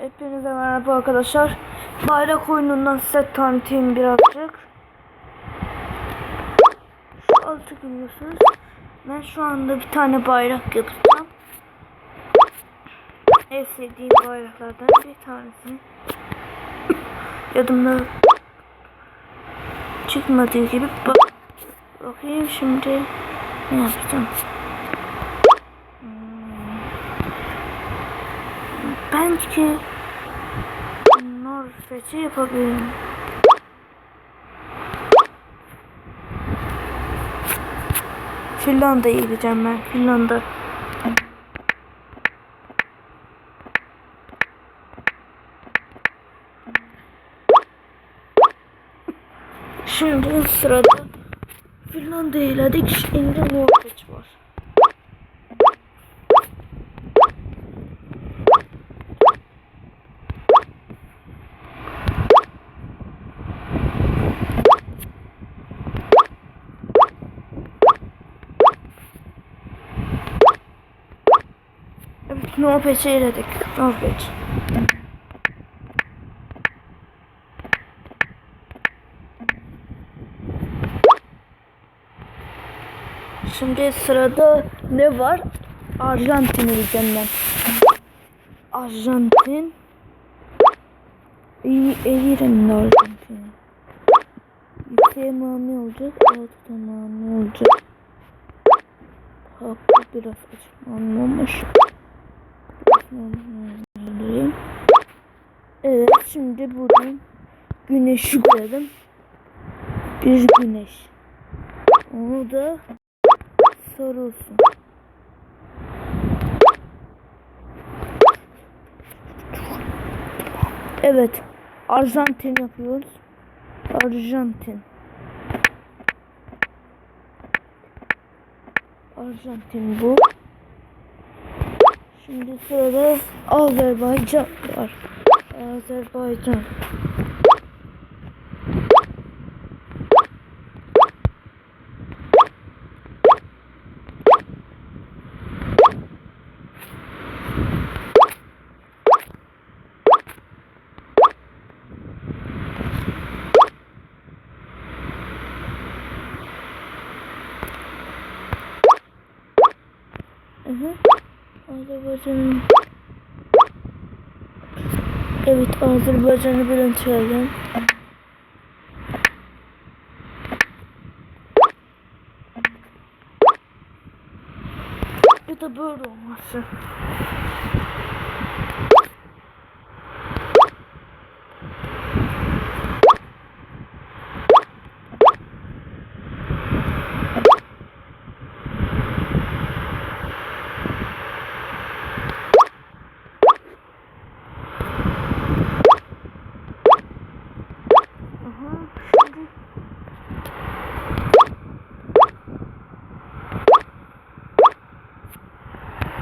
Hepinize merhaba arkadaşlar. Bayrak oyunundan size tanıtayım birazcık. Şu altı görüyorsunuz. Ben şu anda bir tane bayrak yapacağım. En sevdiğim bayraklardan bir tanesi. Yadımda çıkmadığı gibi bak. Bakayım şimdi ne yapacağım. Bence Norveç'i yapabilirim. Finlandiya'ya gideceğim ben. Finlanda. Şimdi sırada Finlandiya eledik. Şimdi Norveç var. Evet, Norveç'i eledik. Norveç. Şimdi sırada ne var? Arjantin'i diyeceğim. Arjantin. İyi, elirim Arjantin. Yükseğe mami olacak. Altta mami olacak. Hakkı biraz açıklanmamış. Biraz Evet şimdi buradan güneşi koyalım. Bir güneş. Onu da sarı olsun. Evet. Arjantin yapıyoruz. Arjantin. Arjantin bu. Şimdi sırada Azerbaycan var. Azerbaycan. Hı hı. Azerbaycan. Evet Azerbaycan'ı çağırdım. Ya da böyle olması.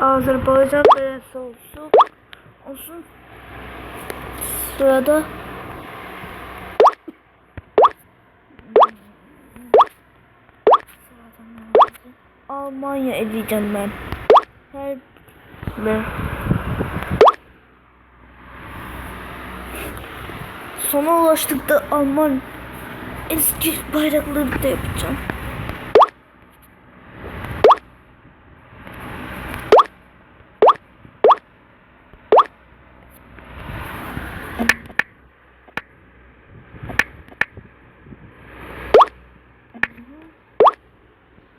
Azerbaycan neresi olsun? Olsun. Sırada? Almanya edeceğim ben. Her bir Sona ulaştık da Alman eski bayrakları da yapacağım.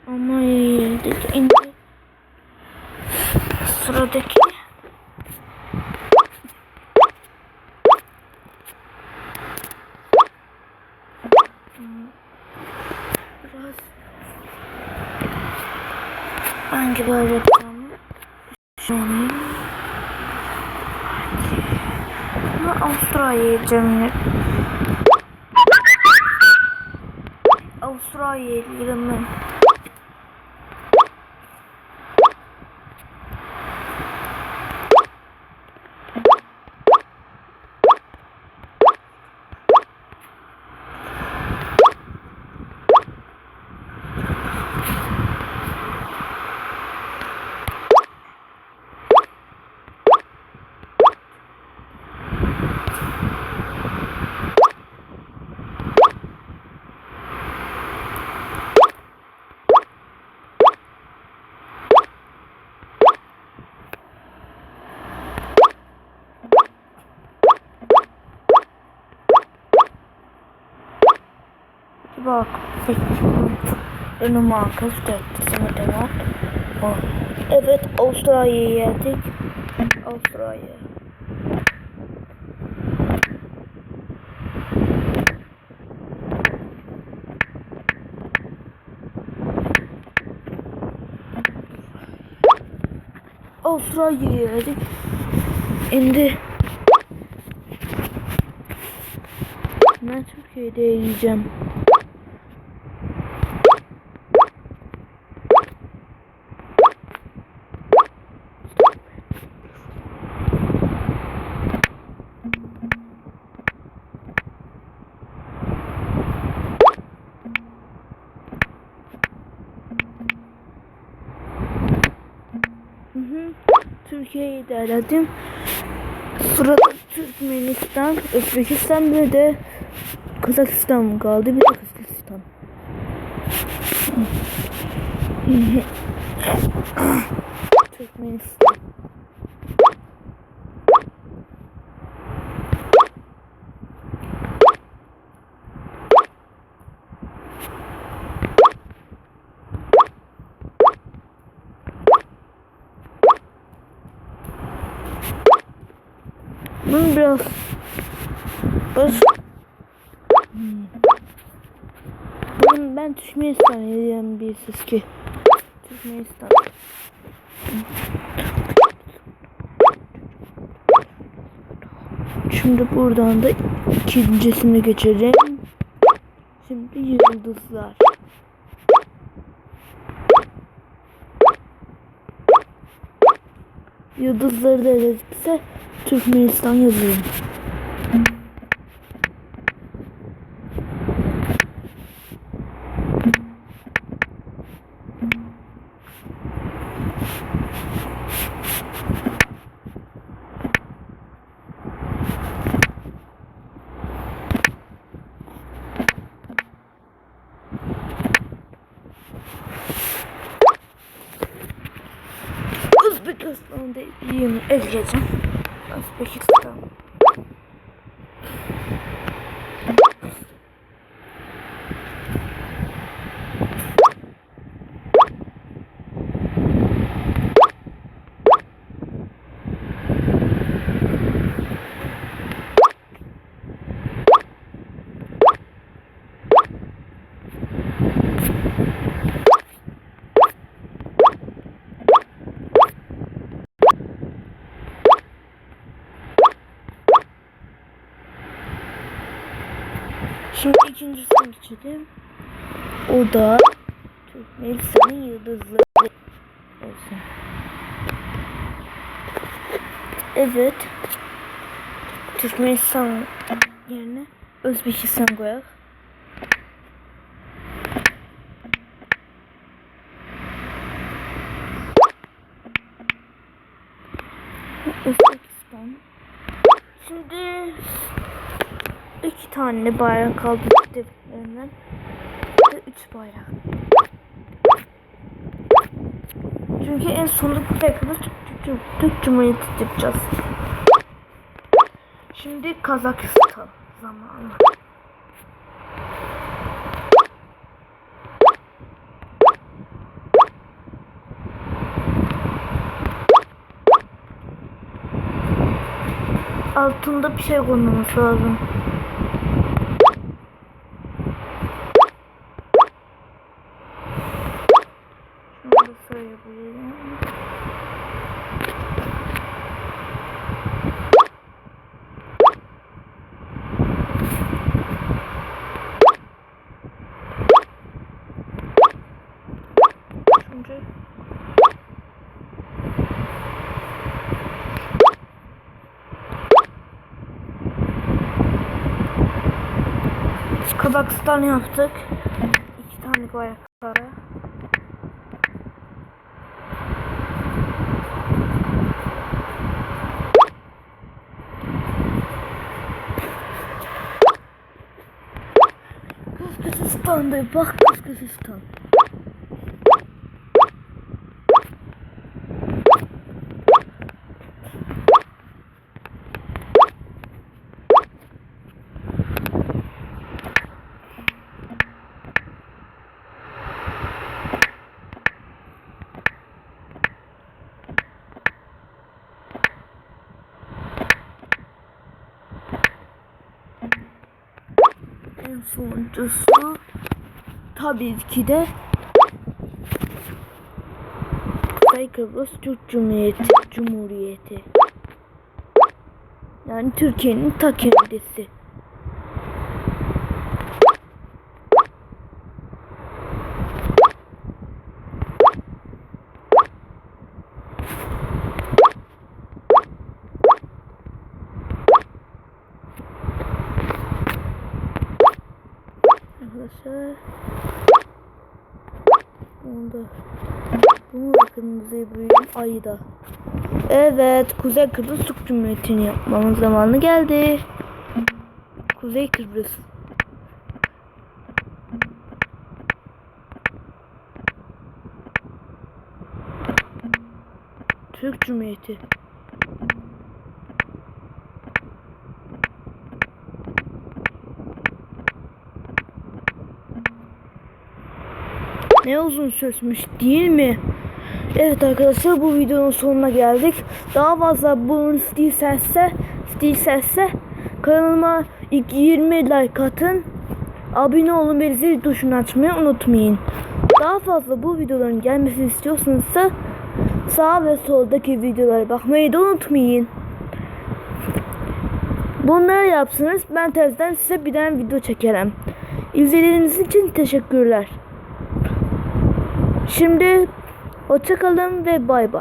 Almanya'ya geldik. Şimdi sıradaki Biraz hangi böyle yapacağım? Şöyle. Ama Avustralya'ya yiyeceğim yine. Avustralya'ya bak. Danimarka, Stadis'e devam. Oh. Evet Avustralya'ya geldik. Avustralya. Avustralya'ya geldik. Şimdi ben Türkiye'de yiyeceğim. Türkiye'yi de aradım. Sırada Türkmenistan, Özbekistan bir de Kazakistan kaldı? Bir de Kazakistan. Biraz Hmm. Bugün ben Türkmenistan yediğim bir ses ki Türkmenistan Şimdi buradan da ikincisini geçelim. Şimdi yıldızlar. Yıldızları da dedikse Türkmenistan yazıyorum. Özbekistan dediğim eleyeceğim. Özbekistan. Şimdi ikincisini geçelim. O da Türkmenistan'ın yıldızları olsun. Evet. Türkmenistan yerine Özbekistan koyak. Özbekistan. Şimdi iki tane bayrak kaldı devrelerinden. Ve üç bayrak. Çünkü en sonunda Türk, Türk Cumhuriyeti yapacağız. Şimdi Kazakistan zamanı. Altında bir şey konulması lazım. Şunu da sayabilirim. Şimdi Kazakistan yaptık. İki tane bayrakları. Kazakistan bak Kazakistan. Sonuncusu tabii ki de Kıbrıs Türk Cumhuriyeti. Cumhuriyeti. Yani Türkiye'nin ta kendisi. Arkadaşlar. Onda Bunu da kırmızıya büyüyüm ayı Evet Kuzey Kıbrıs Türk Cumhuriyeti'ni yapmamız zamanı geldi. Kuzey Kıbrıs. Türk Cumhuriyeti Ne uzun sözmüş değil mi? Evet arkadaşlar bu videonun sonuna geldik. Daha fazla bunu istiyorsansa, istiyorsansa kanalıma ilk 20 like atın. Abone olun ve zil tuşunu açmayı unutmayın. Daha fazla bu videoların gelmesini istiyorsanızsa sağ ve soldaki videolara bakmayı da unutmayın. Bunları yapsınız ben terzden size bir tane video çekerim. İzlediğiniz için teşekkürler. Şimdi hoşçakalın ve bay bay.